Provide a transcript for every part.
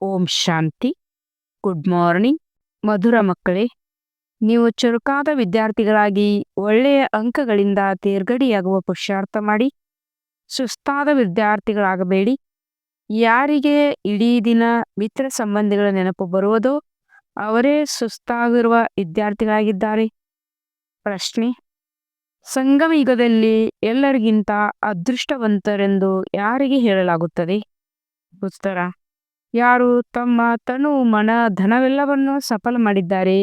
ಓಂ ಶಾಂತಿ. Good morning, ಮಧುರ ಮಕ್ಕಳೇ. ನೀವು ಚುರುಕಾದ ವಿದ್ಯಾರ್ಥಿಗಳಾಗಿ ಒಳ್ಳೆಯ ಅಂಕಗಳಿಂದ ತೇರ್ಗಡಿಯಾಗುವ ಪುರುಷಾರ್ಥ ಮಾಡಿ. ಸುಸ್ತಾದ ವಿದ್ಯಾರ್ಥಿಗಳಾಗಬೇಡಿ. ಯಾರಿಗೆ ಇಡೀ ದಿನ ಮಿತ್ರ ಸಂಬಂಧಿಗಳ ನೆನಪು ಬರುವುದೋ ಅವರೇ ಸುಸ್ತಾಗಿರುವ ವಿದ್ಯಾರ್ಥಿಗಳಾಗಿದ್ದಾರೆ. ಪ್ರಶ್ನೆ, ಸಂಗಮ ಯುಗದಲ್ಲಿ ಎಲ್ಲರಿಗಿಂತ ಅದೃಷ್ಟವಂತರೆಂದು ಯಾರಿಗೆ ಹೇಳಲಾಗುತ್ತದೆ? ಉತ್ತರ ಯಾರು ತಮ್ಮ ತನು ಮನ ಧನವೆಲ್ಲವನ್ನು ಸಫಲ ಮಾಡಿದ್ದಾರೆ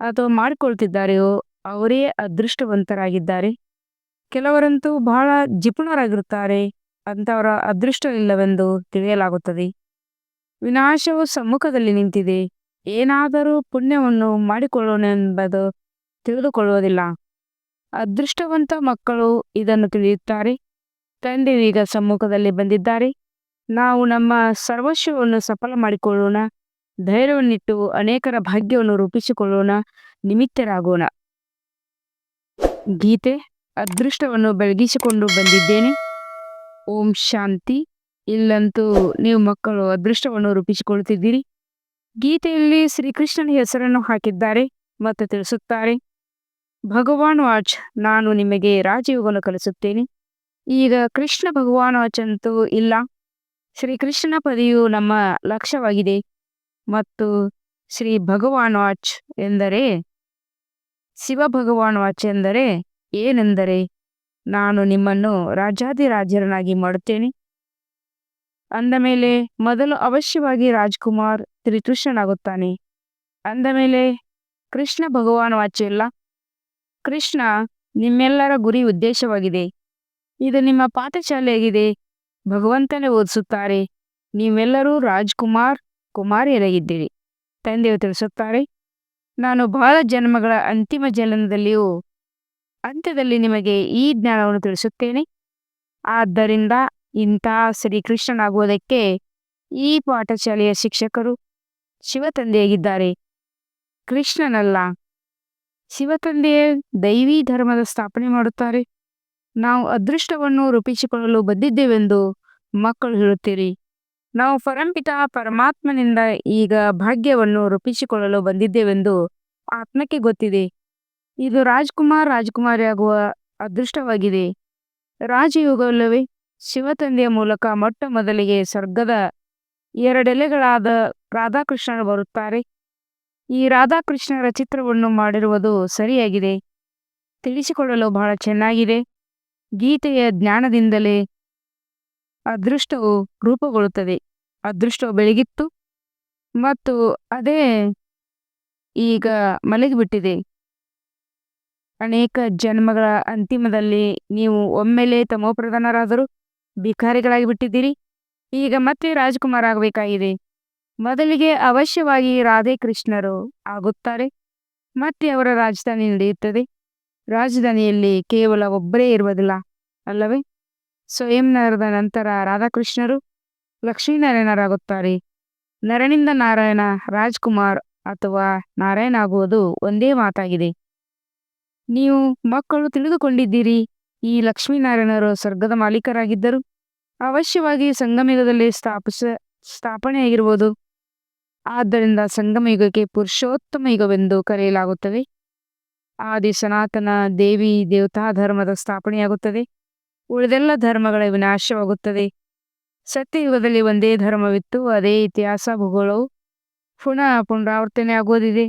ಅಥವಾ ಮಾಡಿಕೊಳ್ತಿದ್ದಾರೆಯೋ ಅವರೇ ಅದೃಷ್ಟವಂತರಾಗಿದ್ದಾರೆ. ಕೆಲವರಂತೂ ಬಹಳ ಜಿಪುಣರಾಗಿರುತ್ತಾರೆ ಅಂಥವರ ಅದೃಷ್ಟವಿಲ್ಲವೆಂದು ತಿಳಿಯಲಾಗುತ್ತದೆ. ವಿನಾಶವು ಸಮ್ಮುಖದಲ್ಲಿ ನಿಂತಿದೆ, ಏನಾದರೂ ಪುಣ್ಯವನ್ನು ಮಾಡಿಕೊಳ್ಳೋಣೆಂಬುದು ತಿಳಿದುಕೊಳ್ಳುವುದಿಲ್ಲ. ಅದೃಷ್ಟವಂತ ಮಕ್ಕಳು ಇದನ್ನು ತಿಳಿಯುತ್ತಾರೆ, ತಂದೆ ಈಗ ಸಮ್ಮುಖದಲ್ಲಿ ಬಂದಿದ್ದಾರೆ. ನಾವು ನಮ್ಮ ಸರ್ವಸ್ವವನ್ನು ಸಫಲ ಮಾಡಿಕೊಳ್ಳೋಣ ಧೈರ್ಯವನ್ನಿಟ್ಟು ಅನೇಕರ ಭಾಗ್ಯವನ್ನು ರೂಪಿಸಿಕೊಳ್ಳೋಣ, ನಿಮಿತ್ತರಾಗೋಣ. ಗೀತೆ, ಅದೃಷ್ಟವನ್ನು ಬೆಳಗಿಸಿಕೊಂಡು ಬಂದಿದ್ದೇನೆ. ಓಂ ಶಾಂತಿ. ಇಲ್ಲಂತೂ ನೀವು ಮಕ್ಕಳು ಅದೃಷ್ಟವನ್ನು ರೂಪಿಸಿಕೊಳ್ಳುತ್ತಿದ್ದೀರಿ. ಗೀತೆಯಲ್ಲಿ ಶ್ರೀಕೃಷ್ಣನ ಹೆಸರನ್ನು ಹಾಕಿದ್ದಾರೆ, ಮತ್ತು ತಿಳಿಸುತ್ತಾರೆ. ಭಗವಾನ್ ವಾಚ್, ನಾನು ನಿಮಗೆ ರಾಜಯೋಗವನ್ನು ಕಲಿಸುತ್ತೇನೆ. ಈಗ ಕೃಷ್ಣ ಭಗವಾನ್ ವಾಚ್ ಅಂತೂ ಇಲ್ಲ. ಶ್ರೀಕೃಷ್ಣನ ಪದಿಯು ನಮ್ಮ ಲಕ್ಷ್ಯವಾಗಿದೆ. ಮತ್ತು ಶ್ರೀ ಭಗವಾನ್ ವಾಚ್ ಎಂದರೆ, ಶಿವ ಭಗವಾನ್ ವಾಚ್ ಎಂದರೆ ಏನೆಂದರೆ, ನಾನು ನಿಮ್ಮನ್ನು ರಾಜಾದಿರಾಜರನ್ನಾಗಿ ಮಾಡುತ್ತೇನೆ. ಅಂದ ಮೇಲೆ ಮೊದಲು ಅವಶ್ಯವಾಗಿ ರಾಜ್ಕುಮಾರ್ ಶ್ರೀಕೃಷ್ಣನಾಗುತ್ತಾನೆ ಅಂದ ಮೇಲೆ ಕೃಷ್ಣ ಭಗವಾನ್ ವಾಚ್ ಇಲ್ಲ ಕೃಷ್ಣ ನಿಮ್ಮೆಲ್ಲರ ಗುರಿ ಉದ್ದೇಶವಾಗಿದೆ. ಇದು ನಿಮ್ಮ ಪಾಠಶಾಲೆಯಾಗಿದೆ ಭಗವಂತನೇ ಓದಿಸುತ್ತಾರೆ. ನೀವೆಲ್ಲರೂ ರಾಜ್ಕುಮಾರ್, ಕುಮಾರಿಯರಾಗಿದ್ದೀರಿ. ತಂದೆಯು ತಿಳಿಸುತ್ತಾರೆ, ನಾನು ಬಹಳ ಜನ್ಮಗಳ ಅಂತಿಮ ಜನನದಲ್ಲಿಯೂ ಅಂತ್ಯದಲ್ಲಿ ನಿಮಗೆ ಈ ಜ್ಞಾನವನ್ನು ತಿಳಿಸುತ್ತೇನೆ. ಆದ್ದರಿಂದ ಇಂಥ ಶ್ರೀಕೃಷ್ಣನಾಗುವುದಕ್ಕೆ ಈ ಪಾಠಶಾಲೆಯ ಶಿಕ್ಷಕರು ಶಿವತಂದೆಯಾಗಿದ್ದಾರೆ. ಕೃಷ್ಣನಲ್ಲ, ಶಿವತಂದೆಯೇ ದೈವಿ ಧರ್ಮದ ಸ್ಥಾಪನೆ ಮಾಡುತ್ತಾರೆ. ನಾವು ಅದೃಷ್ಟವನ್ನು ರೂಪಿಸಿಕೊಳ್ಳಲು ಬಂದಿದ್ದೇವೆಂದು ಮಕ್ಕಳು ಹೇಳುತ್ತೀರಿ. ನಾವು ಪರಂಪಿತ ಪರಮಾತ್ಮನಿಂದ ಈಗ ಭಾಗ್ಯವನ್ನು ರೂಪಿಸಿಕೊಳ್ಳಲು ಬಂದಿದ್ದೇವೆಂದು ಆತ್ಮಕ್ಕೆ ಗೊತ್ತಿದೆ. ಇದು ರಾಜ್ಕುಮಾರ್ ರಾಜ್ಕುಮಾರಿಯಾಗುವ ಅದೃಷ್ಟವಾಗಿದೆ. ರಾಜಯೋಗವಲ್ಲವೇ, ಶಿವತಂದೆಯ ಮೂಲಕ ಮೊಟ್ಟ ಮೊದಲಿಗೆ ಸ್ವರ್ಗದ ಎರಡೆಲೆಗಳಾದ ರಾಧಾಕೃಷ್ಣರು ಬರುತ್ತಾರೆ. ಈ ರಾಧಾಕೃಷ್ಣರ ಚಿತ್ರವನ್ನು ಮಾಡಿರುವುದು ಸರಿಯಾಗಿದೆ. ತಿಳಿಸಿಕೊಳ್ಳಲು ಬಹಳ ಚೆನ್ನಾಗಿದೆ. ಗೀತೆಯ ಜ್ಞಾನದಿಂದಲೇ ಅದೃಷ್ಟವು ರೂಪುಗೊಳ್ಳುತ್ತದೆ. ಅದೃಷ್ಟವು ಬೆಳಗಿತ್ತು ಮತ್ತು ಅದೇ ಈಗ ಮಲಗಿಬಿಟ್ಟಿದೆ. ಅನೇಕ ಜನ್ಮಗಳ ಅಂತಿಮದಲ್ಲಿ ನೀವು ಒಮ್ಮೆಲೆ ತಮೋಪ್ರಧಾನರಾದರೂ ಭಿಕಾರಿಗಳಾಗಿ ಬಿಟ್ಟಿದ್ದೀರಿ. ಈಗ ಮತ್ತೆ ರಾಜ್ಕುಮಾರ್ ಆಗಬೇಕಾಗಿದೆ. ಮೊದಲಿಗೆ ಅವಶ್ಯವಾಗಿ ರಾಧೆ ಕೃಷ್ಣರು ಆಗುತ್ತಾರೆ. ಮತ್ತೆ ಅವರ ರಾಜಧಾನಿ ನಡೆಯುತ್ತದೆ. ರಾಜಧಾನಿಯಲ್ಲಿ ಕೇವಲ ಒಬ್ಬರೇ ಇರುವುದಿಲ್ಲ, ಅಲ್ಲವೇ? ಸ್ವಯಂ ನರದ ನಂತರ ರಾಧಾಕೃಷ್ಣರು ಲಕ್ಷ್ಮೀನಾರಾಯಣರಾಗುತ್ತಾರೆ. ನರನಿಂದ ನಾರಾಯಣ, ರಾಜ್ಕುಮಾರ್ ಅಥವಾ ನಾರಾಯಣ ಆಗುವುದು ಒಂದೇ ಮಾತಾಗಿದೆ. ನೀವು ಮಕ್ಕಳು ತಿಳಿದುಕೊಂಡಿದ್ದೀರಿ, ಈ ಲಕ್ಷ್ಮೀನಾರಾಯಣರು ಸ್ವರ್ಗದ ಮಾಲೀಕರಾಗಿದ್ದರು. ಅವಶ್ಯವಾಗಿ ಸಂಗಮಯುಗದಲ್ಲಿ ಸ್ಥಾಪಿಸ, ಸ್ಥಾಪನೆಯಾಗಿರುವುದು. ಆದ್ದರಿಂದ ಸಂಗಮಯುಗಕ್ಕೆ ಪುರುಷೋತ್ತಮ ಯುಗವೆಂದು ಕರೆಯಲಾಗುತ್ತದೆ. ಆದಿ ಸನಾತನ ದೇವಿ ದೇವತಾ ಧರ್ಮದ ಸ್ಥಾಪನೆಯಾಗುತ್ತದೆ. ಉಳಿದೆಲ್ಲ ಧರ್ಮಗಳ ವಿನಾಶವಾಗುತ್ತದೆ. ಸತ್ಯಯುಗದಲ್ಲಿ ಒಂದೇ ಧರ್ಮವಿತ್ತು, ಅದೇ ಇತಿಹಾಸ, ಭೂಗೋಳವು ಪುನಃ ಪುನರಾವರ್ತನೆ ಆಗುವುದಿದೆ.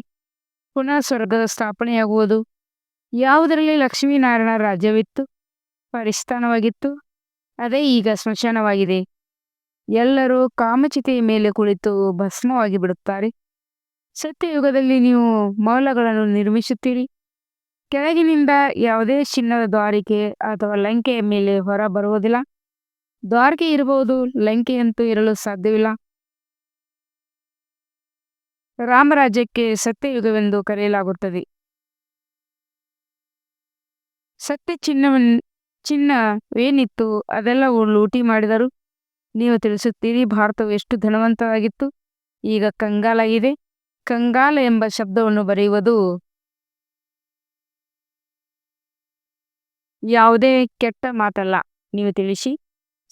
ಪುನಃ ಸ್ವರ್ಗದ ಸ್ಥಾಪನೆಯಾಗುವುದು. ಯಾವುದರಲ್ಲಿ ಲಕ್ಷ್ಮೀನಾರಾಯಣ ರಾಜ್ಯವಿತ್ತು ಪರಿಸ್ಥಾನವಾಗಿತ್ತು ಅದೇ ಈಗ ಸ್ಮಶಾನವಾಗಿದೆ. ಎಲ್ಲರೂ ಕಾಮಚಿತೆಯ ಮೇಲೆ ಕುಳಿತು ಭಸ್ಮವಾಗಿ ಬಿಡುತ್ತಾರೆ ಸತ್ಯಯುಗದಲ್ಲಿ ನೀವು ಮೌಲಗಳನ್ನು ನಿರ್ಮಿಸುತ್ತೀರಿ. ಕೆಳಗಿನಿಂದ ಯಾವುದೇ ಚಿನ್ನದ ದ್ವಾರಿಕೆ ಅಥವಾ ಲಂಕೆಯ ಮೇಲೆ ಹೊರ ಬರುವುದಿಲ್ಲ. ದ್ವಾರಕೆ ಇರಬಹುದು, ಲಂಕೆಯಂತೂ ಇರಲು ಸಾಧ್ಯವಿಲ್ಲ. ರಾಮರಾಜ್ಯಕ್ಕೆ ಸತ್ಯಯುಗವೆಂದು ಕರೆಯಲಾಗುತ್ತದೆ. ಸತ್ಯ ಚಿನ್ನವನ್, ಚಿನ್ನವೇನಿತ್ತು ಅದೆಲ್ಲವೂ ಲೂಟಿ ಮಾಡಿದರು. ನೀವು ತಿಳಿಸುತ್ತೀರಿ, ಭಾರತವು ಎಷ್ಟು ಧನವಂತವಾಗಿತ್ತು. ಈಗ ಕಂಗಾಲಾಗಿದೆ ಕಂಗಾಲ ಎಂಬ ಶಬ್ದವನ್ನು ಬರೆಯುವುದು ಯಾವುದೇ ಕೆಟ್ಟ ಮಾತಲ್ಲ, ನೀವು ತಿಳಿಸಿ.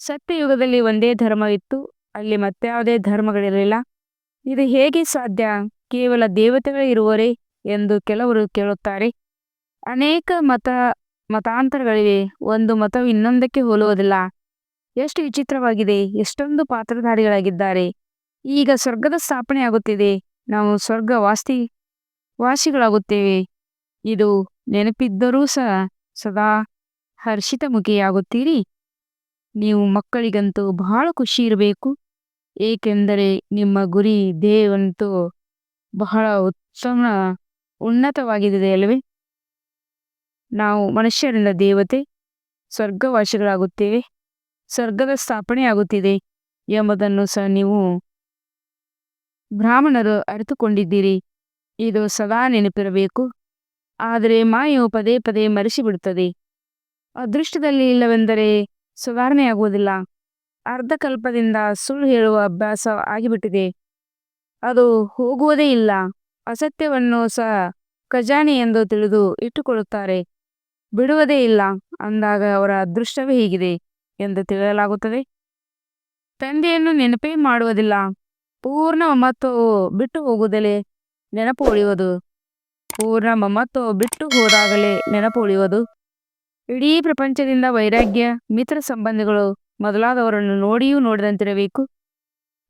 ಸತ್ಯಯುಗದಲ್ಲಿ ಒಂದೇ ಧರ್ಮವಿತ್ತು, ಅಲ್ಲಿ ಮತ್ಯಾವುದೇ ಧರ್ಮಗಳಿರಲಿಲ್ಲ. ಇದು ಹೇಗೆ ಸಾಧ್ಯ? ಕೇವಲ ದೇವತೆಗಳೇ ಇರುವರೇ ಎಂದು ಕೆಲವರು ಕೇಳುತ್ತಾರೆ. ಅನೇಕ ಮತ, ಮತಾಂತರಗಳಿವೆ, ಒಂದು ಮತವು ಇನ್ನೊಂದಕ್ಕೆ ಹೋಲುವುದಿಲ್ಲ. ಎಷ್ಟು ವಿಚಿತ್ರವಾಗಿದೆ, ಎಷ್ಟೊಂದು ಪಾತ್ರಧಾರಿಗಳಾಗಿದ್ದಾರೆ. ಈಗ ಸ್ವರ್ಗದ ಸ್ಥಾಪನೆ ಆಗುತ್ತಿದೆ, ನಾವು ಸ್ವರ್ಗ ವಾಸ್ತಿ ವಾಸಿಗಳಾಗುತ್ತೇವೆ. ಇದು ನೆನಪಿದ್ದರೂ ಸಹ ಸದಾ ಹರ್ಷಿತಮುಖಿಯಾಗುತ್ತೀರಿ ನೀವು ಮಕ್ಕಳಿಗಂತೂ ಬಹಳ ಖುಷಿ ಇರಬೇಕು. ಏಕೆಂದರೆ ನಿಮ್ಮ ಗುರಿ ದೇಹವಂತೂ ಬಹಳ ಉತ್ತಮ ಉನ್ನತವಾಗಿದೆ ಅಲ್ಲವೇ ನಾವು ಮನುಷ್ಯರಿಂದ ದೇವತೆ, ಸ್ವರ್ಗವಾಸಿಗಳಾಗುತ್ತೇವೆ. ಸ್ವರ್ಗದ ಸ್ಥಾಪನೆ ಆಗುತ್ತಿದೆ ಎಂಬುದನ್ನು ಸಹ ನೀವು ಬ್ರಾಹ್ಮಣರು ಅರಿತುಕೊಂಡಿದ್ದೀರಿ. ಇದು ಸದಾ ನೆನಪಿರಬೇಕು. ಆದರೆ ಮಾಯು ಪದೇ ಪದೇ ಮರೆಸಿಬಿಡುತ್ತದೆ. ಅದೃಷ್ಟದಲ್ಲಿ ಇಲ್ಲವೆಂದರೆ ಸುಧಾರಣೆಯಾಗುವುದಿಲ್ಲ. ಅರ್ಧಕಲ್ಪದಿಂದ ಸುಳ್ಳು ಹೇಳುವ ಅಭ್ಯಾಸ ಆಗಿಬಿಟ್ಟಿದೆ. ಅದು ಹೋಗುವುದೇ ಇಲ್ಲ. ಅಸತ್ಯವನ್ನು ಸಹ ಖಜಾನೆ ಎಂದು ತಿಳಿದು ಇಟ್ಟುಕೊಳ್ಳುತ್ತಾರೆ. ಬಿಡುವುದೇ ಇಲ್ಲ. ಅಂದಾಗ ಅವರ ಅದೃಷ್ಟವೇ ಹೀಗಿದೆ ಎಂದು ತಿಳಿಯಲಾಗುತ್ತದೆ. ತಂದೆಯನ್ನು ನೆನಪೇ ಮಾಡುವುದಿಲ್ಲ. ಪೂರ್ಣ ಮಮತ್ವವು ಬಿಟ್ಟು ಹೋಗುವುದಲೇ ನೆನಪು ಉಳಿಯುವುದು. ಪೂರ್ಣ ಮಮತ್ವವು ಬಿಟ್ಟು ಹೋದಾಗಲೇ ನೆನಪು ಉಳಿಯುವುದು. ಇಡೀ ಪ್ರಪಂಚದಿಂದ ವೈರಾಗ್ಯ, ಮಿತ್ರ ಸಂಬಂಧಗಳು ಮೊದಲಾದವರನ್ನು ನೋಡಿಯೂ ನೋಡದಂತಿರಬೇಕು.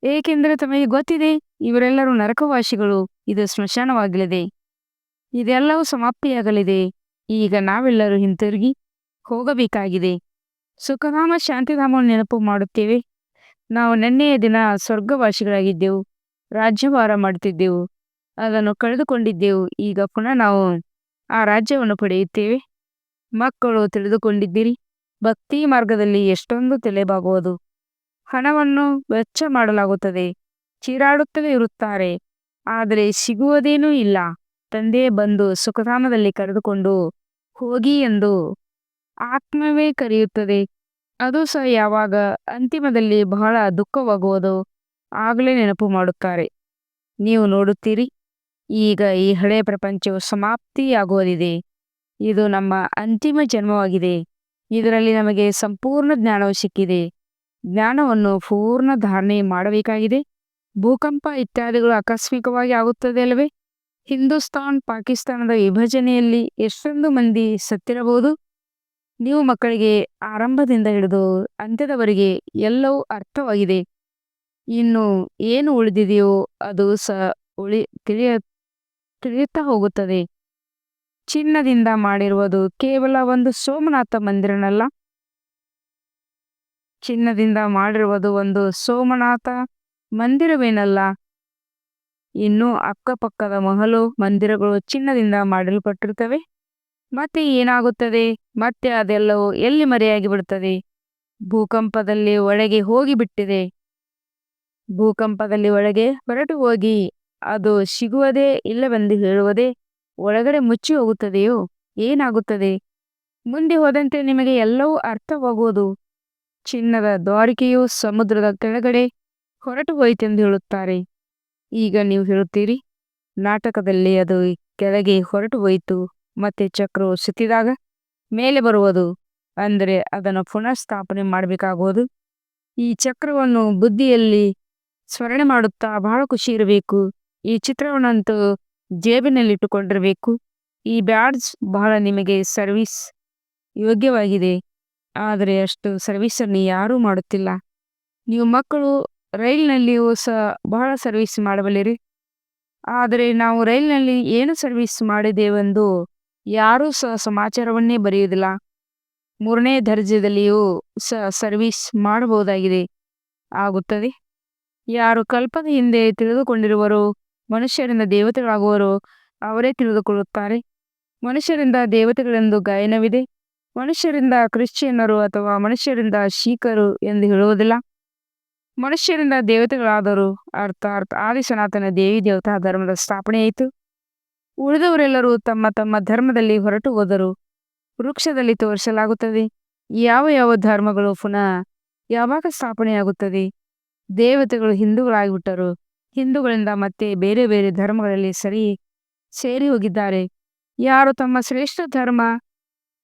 ಏಕೆಂದರೆ ತಮಗೆ ಗೊತ್ತಿದೆ, ಇವರೆಲ್ಲರೂ ನರಕವಾಸಿಗಳು, ಇದು ಸ್ಮಶಾನವಾಗಲಿದೆ. ಇದೆಲ್ಲವೂ ಸಮಾಪ್ತಿಯಾಗಲಿದೆ. ಈಗ ನಾವೆಲ್ಲರೂ ಹಿಂತಿರುಗಿ ಹೋಗಬೇಕಾಗಿದೆ. ಸುಖಧಾಮ ಶಾಂತಿಧಾಮವನ್ನು ನೆನಪು ಮಾಡುತ್ತೇವೆ. ನಾವು ನಿನ್ನೆಯ ದಿನ ಸ್ವರ್ಗವಾಸಿಗಳಾಗಿದ್ದೆವು. ರಾಜ್ಯಭಾರ ಮಾಡುತ್ತಿದ್ದೆವು. ಅದನ್ನು ಕಳೆದುಕೊಂಡಿದ್ದೆವು. ಈಗ ಪುನಃ ನಾವು ಆ ರಾಜ್ಯವನ್ನು ಪಡೆಯುತ್ತೇವೆ. ಮಕ್ಕಳು ತಿಳಿದುಕೊಂಡಿದ್ದೀರಿ. ಭಕ್ತಿ ಮಾರ್ಗದಲ್ಲಿ ಎಷ್ಟೊಂದು ತಲೆಬಾಗುವುದು. ಹಣವನ್ನು ವೆಚ್ಚ ಮಾಡಲಾಗುತ್ತದೆ. ಚೀರಾಡುತ್ತಲೇ ಇರುತ್ತಾರೆ. ಆದರೆ ಸಿಗುವುದೇನೂ ಇಲ್ಲ. ತಂದೆ ಬಂದು ಸುಖಧಾಮದಲ್ಲಿ ಕರೆದುಕೊಂಡು ಹೋಗಿ ಎಂದು ಆತ್ಮವೇ ಕರೆಯುತ್ತದೆ. ಅದು ಸಹ ಯಾವಾಗ ಅಂತಿಮದಲ್ಲಿ ಬಹಳ ದುಃಖವಾಗುವುದು ಆಗಲೇ ನೆನಪು ಮಾಡುತ್ತಾರೆ. ನೀವು ನೋಡುತ್ತೀರಿ. ಈಗ ಈ ಹಳೆಯ ಪ್ರಪಂಚವು ಸಮಾಪ್ತಿಯಾಗುವುದಿದೆ. ಇದು ನಮ್ಮ ಅಂತಿಮ ಜನ್ಮವಾಗಿದೆ. ಇದರಲ್ಲಿ ನಮಗೆ ಸಂಪೂರ್ಣ ಜ್ಞಾನವು ಸಿಕ್ಕಿದೆ. ಜ್ಞಾನವನ್ನು ಪೂರ್ಣ ಧಾರಣೆ ಮಾಡಬೇಕಾಗಿದೆ. ಭೂಕಂಪ ಇತ್ಯಾದಿಗಳು ಆಕಸ್ಮಿಕವಾಗಿ ಆಗುತ್ತದೆ ಅಲ್ಲವೇ? ಹಿಂದೂಸ್ತಾನ್, ಪಾಕಿಸ್ತಾನದ ವಿಭಜನೆಯಲ್ಲಿ ಎಷ್ಟೊಂದು ಮಂದಿ ಸತ್ತಿರಬಹುದು? ನೀವು ಮಕ್ಕಳಿಗೆ ಆರಂಭದಿಂದ ಹಿಡಿದು ಅಂತ್ಯದವರೆಗೆ ಎಲ್ಲವೂ ಅರ್ಥವಾಗಿದೆ. ಇನ್ನು ಏನು ಉಳಿದಿದೆಯೋ ಅದು ಸ ಉಳಿ ತಿಳಿಯ ತಿಳಿಯುತ್ತಾ ಹೋಗುತ್ತದೆ. ಚಿನ್ನದಿಂದ ಮಾಡಿರುವುದು ಕೇವಲ ಒಂದು ಸೋಮನಾಥ ಮಂದಿರನಲ್ಲ. ಚಿನ್ನದಿಂದ ಮಾಡಿರುವುದು ಒಂದು ಸೋಮನಾಥ ಮಂದಿರವೇನಲ್ಲ. ಇನ್ನು ಅಕ್ಕಪಕ್ಕದ ಮಹಲು ಮಂದಿರಗಳು ಚಿನ್ನದಿಂದ ಮಾಡಲ್ಪಟ್ಟಿರುತ್ತವೆ. ಮತ್ತೆ ಏನಾಗುತ್ತದೆ? ಮತ್ತೆ ಅದೆಲ್ಲವೂ ಎಲ್ಲಿ ಮರೆಯಾಗಿ ಬಿಡುತ್ತದೆ? ಭೂಕಂಪದಲ್ಲಿ ಒಳಗೆ ಹೋಗಿಬಿಟ್ಟಿದೆ. ಭೂಕಂಪದಲ್ಲಿ ಒಳಗೆ ಹೊರಟು ಹೋಗಿ ಅದು ಸಿಗುವುದೇ ಇಲ್ಲವೆಂದು ಹೇಳುವುದೇ ಒಳಗಡೆ ಮುಚ್ಚಿ ಹೋಗುತ್ತದೆಯೋ? ಏನಾಗುತ್ತದೆ? ಮುಂದೆ ಹೋದಂತೆ ನಿಮಗೆ ಎಲ್ಲವೂ ಅರ್ಥವಾಗುವುದು. ಚಿನ್ನದ ದ್ವಾರಿಕೆಯು ಸಮುದ್ರದ ಕೆಳಗಡೆ ಹೊರಟು ಹೋಯಿತೆಂದು ಹೇಳುತ್ತಾರೆ. ಈಗ ನೀವು ಹೇಳುತ್ತೀರಿ, ನಾಟಕದಲ್ಲಿ ಅದು ಕೆಳಗೆ ಹೊರಟು ಹೋಯಿತು ಮತ್ತೆ ಚಕ್ರವು ಸುತ್ತಿದಾಗ ಮೇಲೆ ಬರುವುದು, ಅಂದರೆ ಅದನ್ನು ಪುನಃ ಸ್ಥಾಪನೆ ಮಾಡಬೇಕಾಗುವುದು. ಈ ಚಕ್ರವನ್ನು ಬುದ್ಧಿಯಲ್ಲಿ ಸ್ಮರಣೆ ಮಾಡುತ್ತಾ ಬಹಳ ಖುಷಿ ಇರಬೇಕು. ಈ ಚಿತ್ರವನ್ನಂತೂ ಜೇಬಿನಲ್ಲಿಟ್ಟುಕೊಂಡಿರಬೇಕು ಈ ಬ್ಯಾಡ್ಜ್ ಬಹಳ ನಿಮಗೆ ಸರ್ವಿಸ್ ಯೋಗ್ಯವಾಗಿದೆ. ಆದರೆ ಅಷ್ಟು ಸರ್ವಿಸನ್ನು ಯಾರೂ ಮಾಡುತ್ತಿಲ್ಲ. ನೀವು ಮಕ್ಕಳು ರೈಲಿನಲ್ಲಿಯೂ ಸಹ ಬಹಳ ಸರ್ವಿಸ್ ಮಾಡಬಲ್ಲಿರಿ. ಆದರೆ ನಾವು ರೈಲಿನಲ್ಲಿ ಏನು ಸರ್ವಿಸ್ ಮಾಡಿದೆವೆಂದು ಯಾರೂ ಸಹ ಸಮಾಚಾರವನ್ನೇ ಬರೆಯುವುದಿಲ್ಲ. ಮೂರನೇ ದರ್ಜೆಯಲ್ಲಿಯೂ ಸಹ ಸರ್ವಿಸ್ ಮಾಡಬಹುದಾಗಿದೆ. ಆಗುತ್ತದೆ. ಯಾರು ಕಲ್ಪನೆ ಹಿಂದೆ ತಿಳಿದುಕೊಂಡಿರುವರೋ ಮನುಷ್ಯರಿಂದ ದೇವತೆಗಳಾಗುವರು, ಅವರೇ ತಿಳಿದುಕೊಳ್ಳುತ್ತಾರೆ. ಮನುಷ್ಯರಿಂದ ದೇವತೆಗಳೆಂದು ಗಾಯನವಿದೆ. ಮನುಷ್ಯರಿಂದ ಕ್ರಿಶ್ಚಿಯನ್ನರು ಅಥವಾ ಮನುಷ್ಯರಿಂದ ಶೀಖರು ಎಂದು ಹೇಳುವುದಿಲ್ಲ. ಮನುಷ್ಯರಿಂದ ದೇವತೆಗಳಾದರೂ ಅರ್ಥಾತ್ ಆದಿ ಸನಾತನ ದೇವಿ ದೇವತಾ ಧರ್ಮದ ಸ್ಥಾಪನೆಯಾಯಿತು. ಉಳಿದವರೆಲ್ಲರೂ ತಮ್ಮ ತಮ್ಮ ಧರ್ಮದಲ್ಲಿ ಹೊರಟು ಹೋದರು. ವೃಕ್ಷದಲ್ಲಿ ತೋರಿಸಲಾಗುತ್ತದೆ. ಯಾವ ಯಾವ ಧರ್ಮಗಳು ಪುನಃ ಯಾವಾಗ ಸ್ಥಾಪನೆಯಾಗುತ್ತದೆ? ದೇವತೆಗಳು ಹಿಂದೂಗಳಾಗಿಬಿಟ್ಟರು. ಹಿಂದೂಗಳಿಂದ ಮತ್ತೆ ಬೇರೆ ಬೇರೆ ಧರ್ಮಗಳಲ್ಲಿ ಸರಿ ಸೇರಿ ಹೋಗಿದ್ದಾರೆ. ಯಾರು ತಮ್ಮ ಶ್ರೇಷ್ಠ ಧರ್ಮ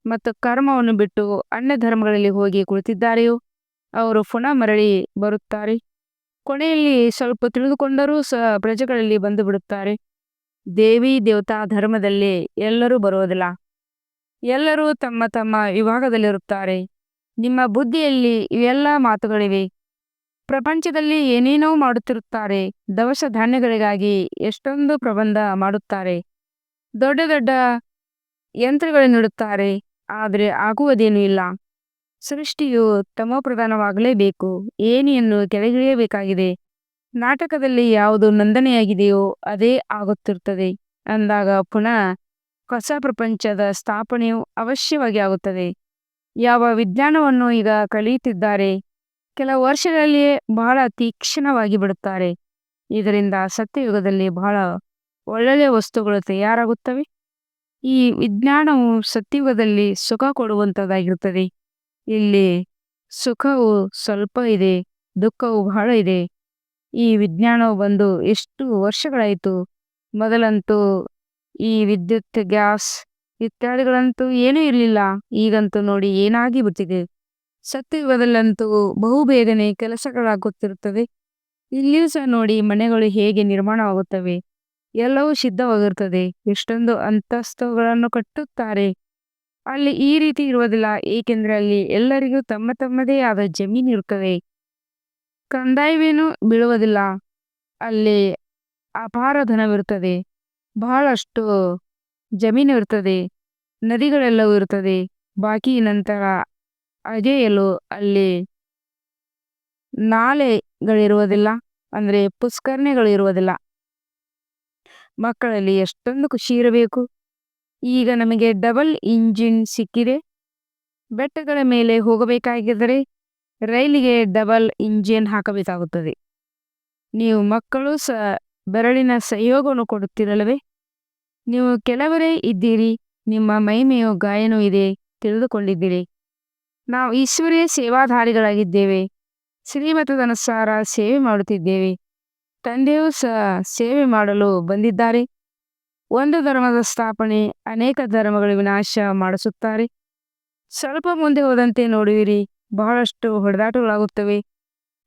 ಮತ್ತು ಕರ್ಮವನ್ನು ಬಿಟ್ಟು ಅನ್ಯ ಧರ್ಮಗಳಲ್ಲಿ ಹೋಗಿ ಕುಳಿತಿದ್ದಾರೆಯೋ ಅವರು ಪುನಃ ಮರಳಿ ಬರುತ್ತಾರೆ. ಕೊನೆಯಲ್ಲಿ ಸ್ವಲ್ಪ ತಿಳಿದುಕೊಂಡರೂ ಸಹ ಪ್ರಜೆಗಳಲ್ಲಿ ಬಂದು ಬಿಡುತ್ತಾರೆ. ದೇವಿ ದೇವತಾ ಧರ್ಮದಲ್ಲಿ ಎಲ್ಲರೂ ಬರುವುದಿಲ್ಲ. ಎಲ್ಲರೂ ತಮ್ಮ ತಮ್ಮ ವಿಭಾಗದಲ್ಲಿರುತ್ತಾರೆ. ನಿಮ್ಮ ಬುದ್ಧಿಯಲ್ಲಿ ಇವೆಲ್ಲ ಮಾತುಗಳಿವೆ. ಪ್ರಪಂಚದಲ್ಲಿ ಏನೇನೋ ಮಾಡುತ್ತಿರುತ್ತಾರೆ, ದವಸ ಧಾನ್ಯಗಳಿಗಾಗಿ ಎಷ್ಟೊಂದು ಪ್ರಬಂಧ ಮಾಡುತ್ತಾರೆ, ದೊಡ್ಡ ದೊಡ್ಡ ಯಂತ್ರಗಳನ್ನಿಡುತ್ತಾರೆ ಆದರೆ ಆಗುವುದೇನೂ ಇಲ್ಲ. ಸೃಷ್ಟಿಯು ತಮೋಪ್ರಧಾನವಾಗಲೇಬೇಕು ಏನಿಯನ್ನು ಕೆಳಗಿಳಿಯಬೇಕಾಗಿದೆ. ನಾಟಕದಲ್ಲಿ ಯಾವುದು ನಂದನೆಯಾಗಿದೆಯೋ ಅದೇ ಆಗುತ್ತಿರುತ್ತದೆ, ಅಂದಾಗ ಪುನಃ ಹೊಸ ಪ್ರಪಂಚದ ಸ್ಥಾಪನೆಯು ಅವಶ್ಯವಾಗಿ ಆಗುತ್ತದೆ. ಯಾವ ವಿಜ್ಞಾನವನ್ನು ಈಗ ಕಲಿಯುತ್ತಿದ್ದಾರೆ ಕೆಲವು ವರ್ಷಗಳಲ್ಲಿಯೇ ಬಹಳ ತೀಕ್ಷ್ಣವಾಗಿ ಬಿಡುತ್ತಾರೆ. ಇದರಿಂದ ಸತ್ಯಯುಗದಲ್ಲಿ ಬಹಳ ಒಳ್ಳೊಳ್ಳೆಯ ವಸ್ತುಗಳು ತಯಾರಾಗುತ್ತವೆ. ಈ ವಿಜ್ಞಾನವು ಸತ್ಯಯುಗದಲ್ಲಿ ಸುಖ ಕೊಡುವಂಥದ್ದಾಗಿರುತ್ತದೆ ಇಲ್ಲಿ ಸುಖವು ಸ್ವಲ್ಪ ಇದೆ, ದುಃಖವು ಬಹಳ ಇದೆ. ಈ ವಿಜ್ಞಾನವು ಬಂದು ಎಷ್ಟು ವರ್ಷಗಳಾಯಿತು? ಮೊದಲಂತೂ ಈ ವಿದ್ಯುತ್, ಗ್ಯಾಸ್ ಇತ್ಯಾದಿಗಳಂತೂ ಏನೂ ಇರಲಿಲ್ಲ. ಈಗಂತೂ ನೋಡಿ ಏನಾಗಿ ಬಿಟ್ಟಿದೆ? ಸತ್ಯಯುಗದಲ್ಲಂತೂ ಬಹು ಬೇಗನೆ ಕೆಲಸಗಳಾಗುತ್ತಿರುತ್ತವೆ. ಇಲ್ಲಿಯೂ ಸಹ ನೋಡಿ ಮನೆಗಳು ಹೇಗೆ ನಿರ್ಮಾಣವಾಗುತ್ತವೆ. ಎಲ್ಲವೂ ಸಿದ್ಧವಾಗಿರುತ್ತದೆ ಎಷ್ಟೊಂದು ಅಂತಸ್ತುಗಳನ್ನು ಕಟ್ಟುತ್ತಾರೆ. ಅಲ್ಲಿ ಈ ರೀತಿ ಇರುವುದಿಲ್ಲ. ಏಕೆಂದರೆ ಅಲ್ಲಿ ಎಲ್ಲರಿಗೂ ತಮ್ಮ ತಮ್ಮದೇ ಆದ ಜಮೀನು ಇರುತ್ತದೆ ಕಂದಾಯವೇನು ಬೀಳುವುದಿಲ್ಲ. ಅಲ್ಲಿ ಅಪಾರ ಧನವಿರುತ್ತದೆ. ಬಹಳಷ್ಟು ಜಮೀನು ಇರ್ತದೆ ನದಿಗಳೆಲ್ಲವೂ ಇರುತ್ತದೆ. ಬಾಕಿ ನಂತರ ಅಗೆಯಲು ಅಲ್ಲಿ ನಾಲೆಗಳಿರುವುದಿಲ್ಲ, ಅಂದರೆ ಪುಷ್ಕರಣಿಗಳಿರುವುದಿಲ್ಲ. ಮಕ್ಕಳಲ್ಲಿ ಎಷ್ಟೊಂದು ಖುಷಿ ಇರಬೇಕು. ಈಗ ನಮಗೆ ಡಬಲ್ ಇಂಜಿನ್ ಸಿಕ್ಕಿದೆ. ಬೆಟ್ಟಗಳ ಮೇಲೆ ಹೋಗಬೇಕಾಗಿದ್ದರೆ ರೈಲಿಗೆ ಡಬಲ್ ಇಂಜಿನ್ ಹಾಕಬೇಕಾಗುತ್ತದೆ. ನೀವು ಮಕ್ಕಳು ಸ, ಬೆರಳಿನ ಸಹಯೋಗವನ್ನು ಕೊಡುತ್ತಿರಲ್ಲವೇ? ನೀವು ಕೆಲವರೇ ಇದ್ದೀರಿ, ನಿಮ್ಮ ಮೈಮೆಯು ಗಾಯನೂ ಇದೆ ತಿಳಿದುಕೊಂಡಿದ್ದೀರಿ. ನಾವು ಈಶ್ವರೀಯ ಸೇವಾಧಾರಿಗಳಾಗಿದ್ದೇವೆ. ಶ್ರೀಮತದನುಸಾರ ಸೇವೆ ಮಾಡುತ್ತಿದ್ದೇವೆ. ತಂದೆಯೂ ಸಹ ಸೇವೆ ಮಾಡಲು ಬಂದಿದ್ದಾರೆ. ಒಂದು ಧರ್ಮದ ಸ್ಥಾಪನೆ ಅನೇಕ ಧರ್ಮಗಳ ವಿನಾಶ ಮಾಡಿಸುತ್ತಾರೆ. ಸ್ವಲ್ಪ ಮುಂದೆ ಹೋದಂತೆ ನೋಡುವಿರಿ, ಬಹಳಷ್ಟು ಹೊಡೆದಾಟಗಳಾಗುತ್ತವೆ.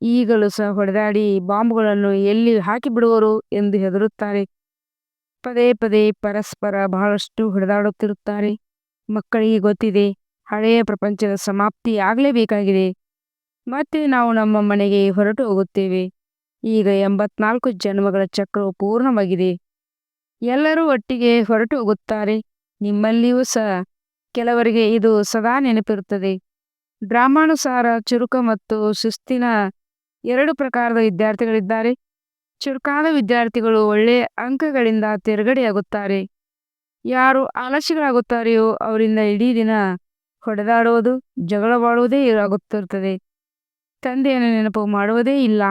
ಈಗಲೂ ಸಹ ಹೊಡೆದಾಡಿ ಬಾಂಬ್ಗಳನ್ನು ಎಲ್ಲಿ ಹಾಕಿಬಿಡುವರು ಎಂದು ಹೆದರುತ್ತಾರೆ. ಪದೇ ಪದೇ ಪರಸ್ಪರ ಬಹಳಷ್ಟು ಹೊಡೆದಾಡುತ್ತಿರುತ್ತಾರೆ. ಮಕ್ಕಳಿಗೆ ಗೊತ್ತಿದೆ ಹಳೆಯ ಪ್ರಪಂಚದ ಸಮಾಪ್ತಿ ಆಗಲೇಬೇಕಾಗಿದೆ. ಮತ್ತೆ ನಾವು ನಮ್ಮ ಮನೆಗೆ ಹೊರಟು ಹೋಗುತ್ತೇವೆ. ಈಗ ಎಂಬತ್ನಾಲ್ಕು ಜನ್ಮಗಳ ಚಕ್ರವು ಪೂರ್ಣವಾಗಿದೆ. ಎಲ್ಲರೂ ಒಟ್ಟಿಗೆ ಹೊರಟು ಹೋಗುತ್ತಾರೆ. ನಿಮ್ಮಲ್ಲಿಯೂ ಸಹ. ಕೆಲವರಿಗೆ ಇದು ಸದಾ ನೆನಪಿರುತ್ತದೆ. ಡ್ರಾಮಾನುಸಾರ ಚುರುಕ ಮತ್ತು ಸುಸ್ತಿನ ಎರಡು ಪ್ರಕಾರದ ವಿದ್ಯಾರ್ಥಿಗಳಿದ್ದಾರೆ. ಚುರುಕಾದ ವಿದ್ಯಾರ್ಥಿಗಳು ಒಳ್ಳೆಯ ಅಂಕಗಳಿಂದ ತೆರಗಡೆಯಾಗುತ್ತಾರೆ. ಯಾರು ಆಲಸ್ಯಗಳಾಗುತ್ತಾರೆಯೋ ಅವರಿಂದ ಇಡೀ ದಿನ ಹೊಡೆದಾಡುವುದು, ಜಗಳವಾಡುವುದೇ ಆಗುತ್ತಿರುತ್ತದೆ. ತಂದೆಯನ್ನು ನೆನಪು ಮಾಡುವುದೇ ಇಲ್ಲ.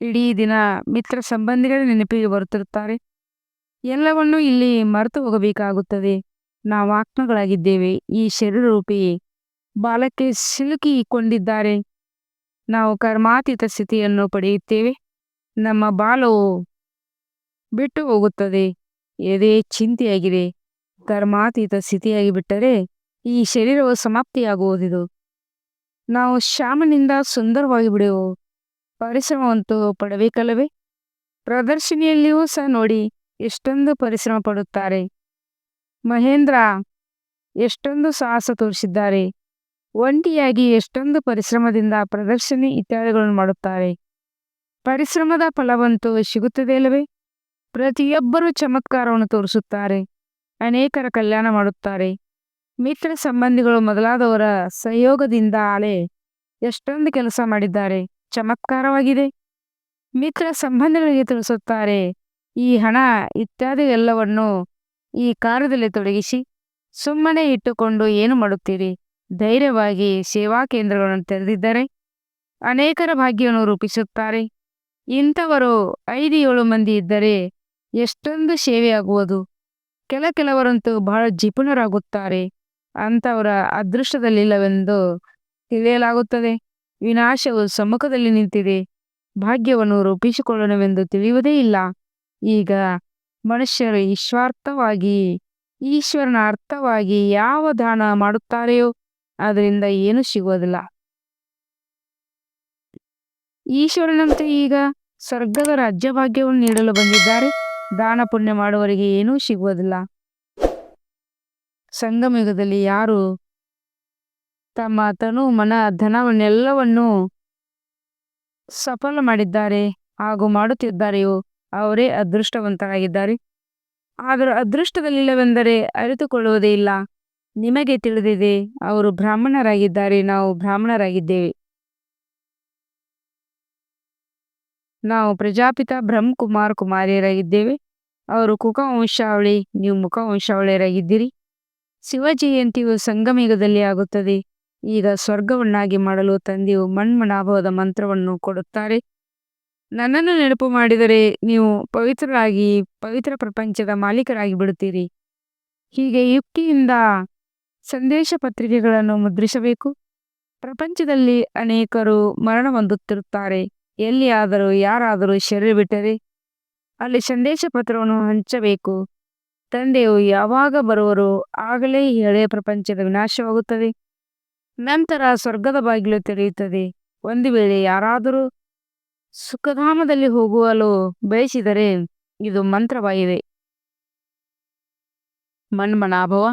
ಇಡೀ ದಿನ ಮಿತ್ರ ಸಂಬಂಧಿಗಳ ನೆನಪಿಗೆ ಬರುತ್ತಿರುತ್ತಾರೆ. ಎಲ್ಲವನ್ನೂ ಇಲ್ಲಿ ಮರೆತು ಹೋಗಬೇಕಾಗುತ್ತದೆ. ನಾವು ಆತ್ಮಗಳಾಗಿದ್ದೇವೆ. ಈ ಶರೀರರೂಪಿ ಬಾಲಕ್ಕೆ ಸಿಲುಕಿಕೊಂಡಿದ್ದಾರೆ. ನಾವು ಕರ್ಮಾತೀತ ಸ್ಥಿತಿಯನ್ನು ಪಡೆಯುತ್ತೇವೆ. ನಮ್ಮ ಬಾಲವು ಬಿಟ್ಟು ಹೋಗುತ್ತದೆ. ಎದೆ ಚಿಂತೆಯಾಗಿದೆ. ಕರ್ಮಾತೀತ ಸ್ಥಿತಿಯಾಗಿ ಬಿಟ್ಟರೆ ಈ ಶರೀರವು ಸಮಾಪ್ತಿಯಾಗುವುದಿದು ನಾವು ಶ್ಯಾಮನಿಂದ ಸುಂದರವಾಗಿ ಬಿಡೆವು ಪರಿಶ್ರಮವಂತೂ ಪಡಬೇಕಲ್ಲವೇ? ಪ್ರದರ್ಶನಿಯಲ್ಲಿಯೂ ಸಹ ನೋಡಿ ಎಷ್ಟೊಂದು ಪರಿಶ್ರಮ ಪಡುತ್ತಾರೆ. ಮಹೇಂದ್ರ ಎಷ್ಟೊಂದು ಸಾಹಸ ತೋರಿಸಿದ್ದಾರೆ. ಒಂಟಿಯಾಗಿ ಎಷ್ಟೊಂದು ಪರಿಶ್ರಮದಿಂದ ಪ್ರದರ್ಶನಿ ಇತ್ಯಾದಿಗಳನ್ನು ಮಾಡುತ್ತಾರೆ. ಪರಿಶ್ರಮದ ಫಲವಂತೂ ಸಿಗುತ್ತದೆ ಅಲ್ಲವೇ? ಪ್ರತಿಯೊಬ್ಬರೂ ಚಮತ್ಕಾರವನ್ನು ತೋರಿಸುತ್ತಾರೆ. ಅನೇಕರ ಕಲ್ಯಾಣ ಮಾಡುತ್ತಾರೆ. ಮಿತ್ರ ಸಂಬಂಧಿಗಳು ಮೊದಲಾದವರ ಸಹಯೋಗದಿಂದ ಆಳೆ ಎಷ್ಟೊಂದು ಕೆಲಸ ಮಾಡಿದ್ದಾರೆ. ಚಮತ್ಕಾರವಾಗಿದೆ. ಮಿತ್ರ ಸಂಬಂಧಗಳಿಗೆ ತಿಳಿಸುತ್ತಾರೆ, ಈ ಹಣ ಇತ್ಯಾದಿ ಎಲ್ಲವನ್ನು ಈ ಕಾರ್ಯದಲ್ಲಿ ತೊಡಗಿಸಿ ಸುಮ್ಮನೆ ಇಟ್ಟುಕೊಂಡು ಏನು ಮಾಡುತ್ತೀರಿ? ಧೈರ್ಯವಾಗಿ ಸೇವಾ ಕೇಂದ್ರಗಳನ್ನು ತೆರೆದಿದ್ದಾರೆ ಅನೇಕರ ಭಾಗ್ಯವನ್ನು ರೂಪಿಸುತ್ತಾರೆ. ಇಂಥವರು ಐದು ಏಳು ಮಂದಿ ಇದ್ದರೆ ಎಷ್ಟೊಂದು ಸೇವೆಯಾಗುವುದು. ಕೆಲ ಕೆಲವರಂತೂ ಬಹಳ ಜಿಪುಣರಾಗುತ್ತಾರೆ. ಅಂಥವರ ಅದೃಷ್ಟದಲ್ಲಿಲ್ಲವೆಂದು ತಿಳಿಯಲಾಗುತ್ತದೆ. ವಿನಾಶವು ಸಮ್ಮುಖದಲ್ಲಿ ನಿಂತಿದೆ. ಭಾಗ್ಯವನ್ನು ರೂಪಿಸಿಕೊಳ್ಳೋಣವೆಂದು ತಿಳಿಯುವುದೇ ಇಲ್ಲ. ಈಗ ಮನುಷ್ಯರು ಈಶ್ವಾರ್ಥವಾಗಿ ಈಶ್ವರನ ಅರ್ಥವಾಗಿ ಯಾವ ದಾನ ಮಾಡುತ್ತಾರೆಯೋ ಅದರಿಂದ ಏನೂ ಸಿಗುವುದಿಲ್ಲ. ಈಶ್ವರನಂತೆ ಈಗ ಸ್ವರ್ಗದ ರಾಜ್ಯಭಾಗ್ಯವನ್ನು ನೀಡಲು ಬಂದಿದ್ದಾರೆ. ದಾನ ಪುಣ್ಯ ಮಾಡುವವರಿಗೆ ಏನೂ ಸಿಗುವುದಿಲ್ಲ. ಸಂಗಮಯುಗದಲ್ಲಿ ಯಾರು ತಮ್ಮ ತನು ಮನ, ಧನವನ್ನೆಲ್ಲವನ್ನು ಸಫಲ ಮಾಡಿದ್ದಾರೆ ಹಾಗೂ ಮಾಡುತ್ತಿದ್ದಾರೆಯೋ ಅವರೇ ಅದೃಷ್ಟವಂತರಾಗಿದ್ದಾರೆ. ಆದರೆ ಅದೃಷ್ಟದಲ್ಲಿಲ್ಲವೆಂದರೆ ಅರಿತುಕೊಳ್ಳುವುದೇ ಇಲ್ಲ. ನಿಮಗೆ ತಿಳಿದಿದೆ ಅವರು ಬ್ರಾಹ್ಮಣರಾಗಿದ್ದಾರೆ, ನಾವು ಬ್ರಾಹ್ಮಣರಾಗಿದ್ದೇವೆ. ನಾವು ಪ್ರಜಾಪಿತ ಬ್ರಹ್ಮಕುಮಾರ್ ಕುಮಾರಿಯರಾಗಿದ್ದೇವೆ ಅವರು ಕುಕ ವಂಶಾವಳಿ ನೀವು ಮುಖ ವಂಶಾವಳಿಯರಾಗಿದ್ದೀರಿ ಶಿವ ಜಯಂತಿಯು ಸಂಗಮಯುಗದಲ್ಲಿ ಆಗುತ್ತದೆ. ಈಗ ಸ್ವರ್ಗವನ್ನಾಗಿ ಮಾಡಲು ತಂದೆಯು ಮಣ್ಮನಾಭವದ ಮಂತ್ರವನ್ನು ಕೊಡುತ್ತಾರೆ. ನನ್ನನ್ನು ನೆನಪು ಮಾಡಿದರೆ ನೀವು ಪವಿತ್ರರಾಗಿ, ಪವಿತ್ರ ಪ್ರಪಂಚದ ಮಾಲೀಕರಾಗಿ ಬಿಡುತ್ತೀರಿ. ಹೀಗೆ ಯುಕ್ತಿಯಿಂದ ಸಂದೇಶ ಪತ್ರಿಕೆಗಳನ್ನು ಮುದ್ರಿಸಬೇಕು. ಪ್ರಪಂಚದಲ್ಲಿ ಅನೇಕರು ಮರಣ ಹೊಂದುತ್ತಿರುತ್ತಾರೆ. ಎಲ್ಲಿಯಾದರೂ, ಯಾರಾದರೂ ಶರೀರ ಬಿಟ್ಟರೆ ಅಲ್ಲಿ ಸಂದೇಶ ಪತ್ರವನ್ನು ಹಂಚಬೇಕು. ತಂದೆಯು ಯಾವಾಗ ಬರುವರು ಆಗಲೇ ಈ ಪ್ರಪಂಚದ ವಿನಾಶವಾಗುತ್ತದೆ. ನಂತರ ಸ್ವರ್ಗದ ಬಾಗಿಲು ತೆರೆಯುತ್ತದೆ. ಒಂದು ವೇಳೆ ಯಾರಾದರೂ ಸುಖಧಾಮದಲ್ಲಿ ಹೋಗುವಲು ಬಯಸಿದರೆ ಇದು ಮಂತ್ರವಾಗಿದೆ. ಮನ್ಮನಾಭವ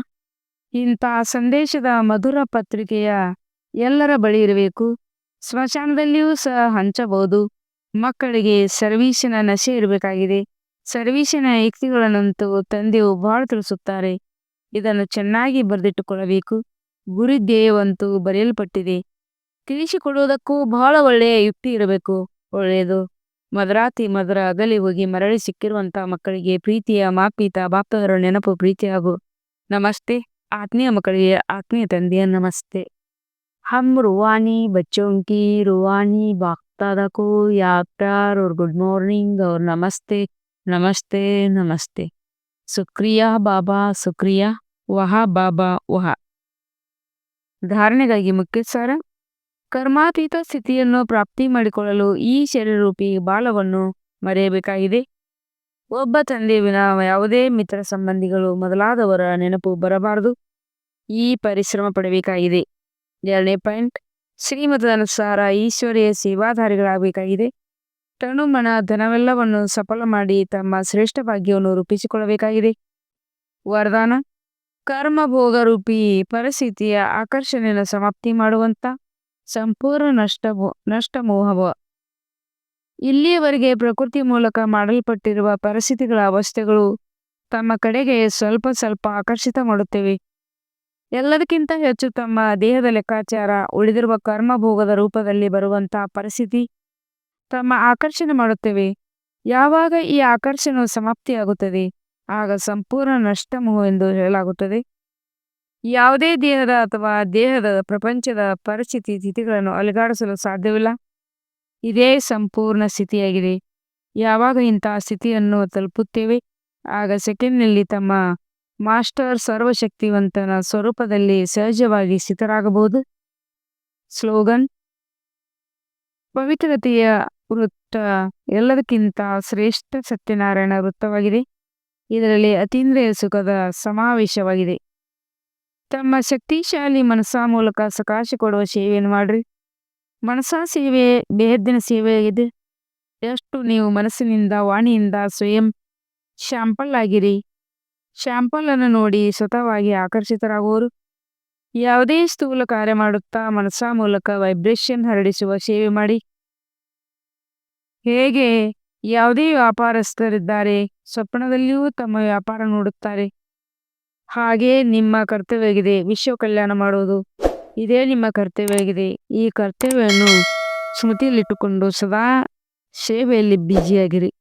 ಇಂತಹ ಸಂದೇಶದ ಮಧುರ ಪತ್ರಿಕೆಯ ಎಲ್ಲರ ಬಳಿ ಇರಬೇಕು. ಸ್ಮಶಾನದಲ್ಲಿಯೂ ಸಹ ಹಂಚಬಹುದು. ಮಕ್ಕಳಿಗೆ ಸರ್ವೀಸಿನ ನಶೆ ಇರಬೇಕಾಗಿದೆ. ಸರ್ವೀಸಿನ ಯುಕ್ತಿಗಳನ್ನಂತೂ ತಂದೆಯು ಬಹಳ ತಿಳಿಸುತ್ತಾರೆ. ಇದನ್ನು ಚೆನ್ನಾಗಿ ಬರೆದಿಟ್ಟುಕೊಳ್ಳಬೇಕು. ಗುರಿ ಧ್ಯೇಯವಂತೂ ಬರೆಯಲ್ಪಟ್ಟಿದೆ. ತಿಳಿಸಿಕೊಡುವುದಕ್ಕೂ ಬಹಳ ಒಳ್ಳೆಯ ಯುಕ್ತಿ ಇರಬೇಕು. ಒಳ್ಳೆಯದು. ಮದರಾತಿ ಮದರ ಅಗಲಿ ಹೋಗಿ ಮರಳಿ ಸಿಕ್ಕಿರುವಂತಹ ಮಕ್ಕಳಿಗೆ ಪ್ರೀತಿಯ ಮಾಪೀತ ಬಾಪ್ತರ ನೆನಪು ಪ್ರೀತಿಯಾಗು. ನಮಸ್ತೆ. ಆತ್ಮೀಯ ಮಕ್ಕಳಿಗೆ ಆತ್ಮೀಯ ತಂದೆಯ ನಮಸ್ತೆ. ಹಮ್ ರುವಾನಿ ಬಚ್ಚೋಂಕಿ ರುವಾನಿ ಬಾಕ್ತಾದಕೋ ಯಾಕ್ಟಾರ್ ಅವ್ರ ಗುಡ್ ಮಾರ್ನಿಂಗ್ ಅವ್ರ ನಮಸ್ತೆ. ನಮಸ್ತೆ ನಮಸ್ತೆ. ಸುಕ್ರಿಯಾ ಬಾಬಾ, ಸುಕ್ರಿಯಾ, ವಹ ಬಾಬಾ, ವಹ. ಧಾರಣೆಗಾಗಿ ಮುಖ್ಯ ಸಾರ ಕರ್ಮಾತೀತ ಸ್ಥಿತಿಯನ್ನು ಪ್ರಾಪ್ತಿ ಮಾಡಿಕೊಳ್ಳಲು ಈ ಶರೀರೂಪಿ ಬಾಲವನ್ನು ಮರೆಯಬೇಕಾಗಿದೆ. ಒಬ್ಬ ತಂದೆ ವಿನ ಯಾವುದೇ ಮಿತ್ರ ಸಂಬಂಧಿಗಳು ಮೊದಲಾದವರ ನೆನಪು ಬರಬಾರದು. ಈ ಪರಿಶ್ರಮ ಪಡಬೇಕಾಗಿದೆ. ಎರಡನೇ ಪಾಯಿಂಟ್ ಶ್ರೀಮತದ ಅನುಸಾರ ಈಶ್ವರಿಯ ಸೇವಾಧಾರಿಗಳಾಗಬೇಕಾಗಿದೆ. ತನು ಮನ ಧನವೆಲ್ಲವನ್ನು ಸಫಲ ಮಾಡಿ ತಮ್ಮ ಶ್ರೇಷ್ಠ ಭಾಗ್ಯವನ್ನು ರೂಪಿಸಿಕೊಳ್ಳಬೇಕಾಗಿದೆ. ವರದಾನ? ಕರ್ಮಭೋಗ ರೂಪಿ ಪರಿಸ್ಥಿತಿಯ ಆಕರ್ಷಣೆಯನ್ನು ಸಮಾಪ್ತಿ ಮಾಡುವಂತ ಸಂಪೂರ್ಣ ನಷ್ಟ ನಷ್ಟ ಮೋಹವ. ಇಲ್ಲಿಯವರೆಗೆ ಪ್ರಕೃತಿ ಮೂಲಕ ಮಾಡಲ್ಪಟ್ಟಿರುವ ಪರಿಸ್ಥಿತಿಗಳ ಅವಸ್ಥೆಗಳು ತಮ್ಮ ಕಡೆಗೆ ಸ್ವಲ್ಪ ಸ್ವಲ್ಪ ಆಕರ್ಷಿತ ಮಾಡುತ್ತೇವೆ. ಎಲ್ಲದಕ್ಕಿಂತ ಹೆಚ್ಚು ತಮ್ಮ ದೇಹದ ಲೆಕ್ಕಾಚಾರ ಉಳಿದಿರುವ ಕರ್ಮಭೋಗದ ರೂಪದಲ್ಲಿ ಬರುವಂತಹ ಪರಿಸ್ಥಿತಿ ತಮ್ಮ ಆಕರ್ಷಣೆ ಮಾಡುತ್ತವೆ. ಯಾವಾಗ ಈ ಆಕರ್ಷಣೆ ಸಮಾಪ್ತಿಯಾಗುತ್ತದೆ, ಆಗ ಸಂಪೂರ್ಣ ನಷ್ಟಮೋ ಎಂದು ಹೇಳಲಾಗುತ್ತದೆ. ಯಾವುದೇ ದೇಹದ ಅಥವಾ ದೇಹದ ಪ್ರಪಂಚದ ಪರಿಸ್ಥಿತಿ ಸ್ಥಿತಿಗಳನ್ನು ಅಲುಗಾಡಿಸಲು ಸಾಧ್ಯವಿಲ್ಲ. ಇದೇ ಸಂಪೂರ್ಣ ಸ್ಥಿತಿಯಾಗಿದೆ. ಯಾವಾಗ ಇಂತಹ ಸ್ಥಿತಿಯನ್ನು ತಲುಪುತ್ತೇವೆ? ಆಗ ಸೆಕೆಂಡ್ನಲ್ಲಿ ತಮ್ಮ ಮಾಸ್ಟರ್ ಸರ್ವಶಕ್ತಿವಂತನ ಸ್ವರೂಪದಲ್ಲಿ ಸಹಜವಾಗಿ ಸ್ಥಿತರಾಗಬಹುದು. ಸ್ಲೋಗನ್, ಪವಿತ್ರತೆಯ ವೃತ್ತ ಎಲ್ಲದಕ್ಕಿಂತ ಶ್ರೇಷ್ಠ ಸತ್ಯನಾರಾಯಣ ವೃತ್ತವಾಗಿದೆ. ಇದರಲ್ಲಿ ಅತೀಂದ್ರಿಯ ಸುಖದ ಸಮಾವೇಶವಾಗಿದೆ. ತಮ್ಮ ಶಕ್ತಿಶಾಲಿ ಮನಸ್ಸ ಮೂಲಕ ಸಕಾಶ ಕೊಡುವ ಸೇವೆಯನ್ನು ಮಾಡ್ರಿ. ಮನಸ್ಸ ಸೇವೆ, ಬೇಹದ್ದಿನ ಸೇವೆಯಾಗಿದೆ. ಎಷ್ಟು ನೀವು ಮನಸ್ಸಿನಿಂದ, ವಾಣಿಯಿಂದ ಸ್ವಯಂ ಶಾಂಪಲ್ ಆಗಿರಿ. ಶಾಂಪಲ್ ಅನ್ನು ನೋಡಿ ಸ್ವತಃವಾಗಿ ಆಕರ್ಷಿತರಾಗುವರು. ಯಾವುದೇ ಸ್ಥೂಲ ಕಾರ್ಯ ಮಾಡುತ್ತಾ ಮನಸ್ಸ ಮೂಲಕ ವೈಬ್ರೇಷನ್ ಹರಡಿಸುವ ಸೇವೆ ಮಾಡಿ. ಹೇಗೆ ಯಾವುದೇ ವ್ಯಾಪಾರಸ್ಥರಿದ್ದಾರೆ, ಸ್ವಪ್ನದಲ್ಲಿಯೂ ತಮ್ಮ ವ್ಯಾಪಾರ ನೋಡುತ್ತಾರೆ. ಹಾಗೆ ನಿಮ್ಮ ಕರ್ತವ್ಯವಾಗಿದೆ. ವಿಶ್ವ ಕಲ್ಯಾಣ ಮಾಡುವುದು ಇದೇ ನಿಮ್ಮ ಕರ್ತವ್ಯವಾಗಿದೆ. ಈ ಕರ್ತವ್ಯವನ್ನು ಸ್ಮೃತಿಯಲ್ಲಿಟ್ಟುಕೊಂಡು ಸದಾ ಸೇವೆಯಲ್ಲಿ ಬ್ಯುಸಿಯಾಗಿರಿ.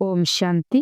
ಓಂ ಶಾಂತಿ.